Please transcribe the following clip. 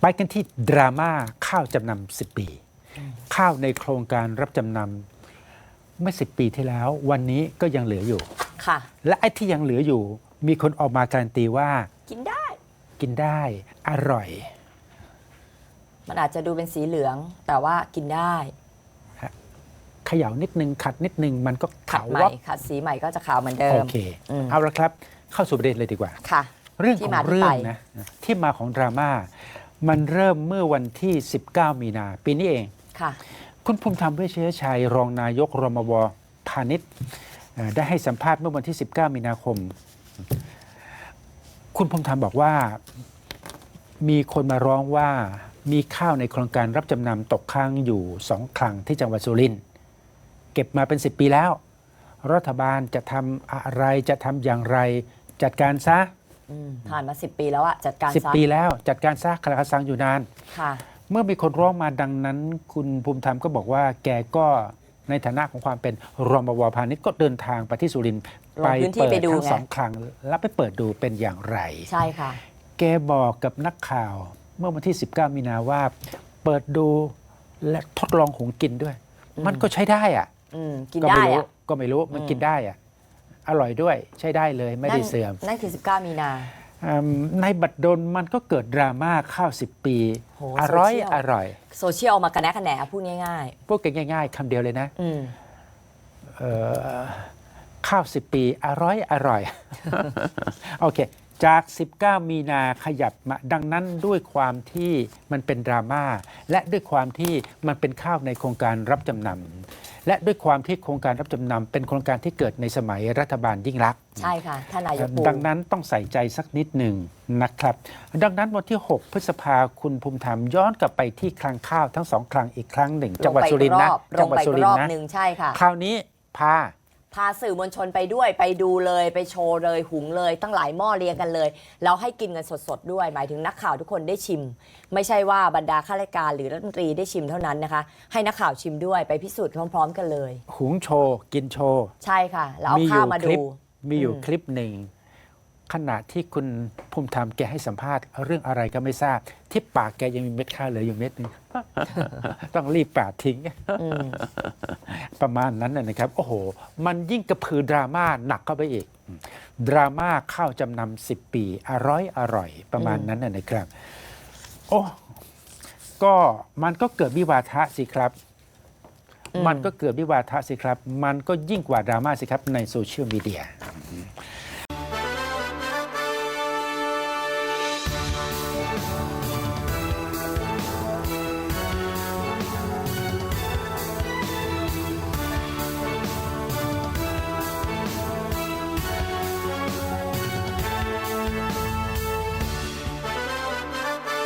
ไปกันที่ดราม่าข้าวจำนำ10ปี ข้าวในโครงการรับจำนำเมื่อ10ปีที่แล้ว วันนี้ก็ยังเหลืออยู่ ค่ะ และไอ้ที่ยังเหลืออยู่ มีคนออกมาการันตีว่ากินได้ กินได้อร่อย มันอาจจะดูเป็นสีเหลือง แต่ว่ากินได้เขย่านิดนึงขัดนิดนึงมันก็ขัดขาวใหม่วับขัดสีใหม่ก็จะขาวเหมือนเดิโอม เค อืม เอาละครับ เข้าสู่ประเด็นเลยดีกว่า ค่ะ เรื่องที่ของมาที่เรื่องไป นะที่มาของดราม่า มันเริ่มเมื่อวันที่ 19 มีนาปีนี้เอง ค่ะ คุณภูมิธรรมเวชยชัย รองนายกรมวพาณิชย์เอ่อได้ให้สัมภาษณ์เมื่อวันที่ 19 มีนาคม คุณภูมิธรรมบอกว่า มีคนมาร้องว่ามีข้าวในโครงการรับจำนำตกค้างอยู่สองครั้งที่จังหวัดสุรินทร์เก็บมาเป็น 10 ปีแล้ว รัฐบาลจะทำอะไรจะทำอย่างไร จัดการซะอืม ผ่านมา 10 ปีแล้วอะจัดการสิบซะปีแล้วจัดการซะคาราคาซังอยู่นาน ค่ะเมื่อมีคนร้องมาดังนั้น คุณภูมิธรรมก็บอกว่า แกก็ในฐานะของความเป็นรมวพาณิชย์ก็เดินทางไปที่สุรินทร์ลงพื้นที่ไปดูทั้งไงสองครั้งแล้วไปเปิดดูเป็นอย่างไร ใช่ค่ะ แกบอกกับนักข่าวเมื่อวันที่ 19 มีนาว่า เปิดดูและทดลองหุงกินด้วย อืม มันก็ใช้ได้อะอืมกินก็ได้ไม่รู้อะก็ไม่รู้มันอืมกินได้อะ อร่อยด้วยใช้ได้เลยไม่ได้นั่นเสื่อม นั่นคือ 19 มีนา อืมในบัตรดลมันก็เกิดดราม่าข้าว10ปี โหอร่อยโซเชียล อร่อย โซเชียลเอามากระแนะกระแหนพูดง่าย พูดกันง่าย ๆคำเดียวเลยนะๆ อืมเอ่อข้าว10ปีอร่อยอร่อย โอเค จาก 19 มีนาขยับมา ดังนั้นด้วยความที่มันเป็นดราม่าและด้วยความที่มันเป็นข้าวในโครงการรับจำนำ และด้วยความที่โครงการรับจำนำเป็นโครงการที่เกิดในสมัยรัฐบาลยิ่งรักษณ์ใช่ค่ะท่านนายกปูดังนั้นต้องใส่ใจสักนิดหนึ่งนะครับ ดังนั้นวันที่ 6 พฤษภาคุณภูมิธรรมย้อนกลับไปที่คลังข้าวทั้งสองคลังอีกครั้งหนึ่ง จังหวัดสุรินทร์นะลจังหวัดไปสุอีริกนรทอบร์นะหนึ่งใช่ค่ะคราวนี้พา พาสื่อมวลชนไปด้วยไปดูเลยไปโชว์เลยหุงเลย ตั้งหลายหม้อเรียงกันเลย แล้วให้กินกันสดๆด้วย หมายถึงนักข่าวทุกคนได้ชิม ไม่ใช่ว่าบรรดาข้าราชการหรือรัฐมนตรีได้ชิมเท่านั้นนะคะ ให้นักข่าวชิมด้วยไปพิสูจน์พร้อมๆ กันเลย หุงโชว์กินโชว์ ใช่ค่ะแล้วเอามีอข้าวยู่มาคลิดูปมีอยู่อืมคลิปหนึ่งขณะที่คุณภูมิธรรมแกให้สัมภาษณ์เรื่องอะไรก็ไม่ทราบ ที่ปากแกยังมีเม็ดข้าวเหลืออยู่เม็ดหนึง ต้องรีบปาดทิ้ง อืม ประมาณนั้นนะนะครับ โอ้โห มันยิ่งกระพือดราม่าหนักเข้าไปอีก ดราม่าข้าวจำนำสิบปี อร่อยอร่อยประมาณนั้นนะนะครับ โอ้ก็มันก็เกิดวิวาทะสิครับอืมมันก็เกิดวิวาทะสิครับ มันก็ยิ่งกว่าดราม่าสิครับในโซเชียลมีเดีย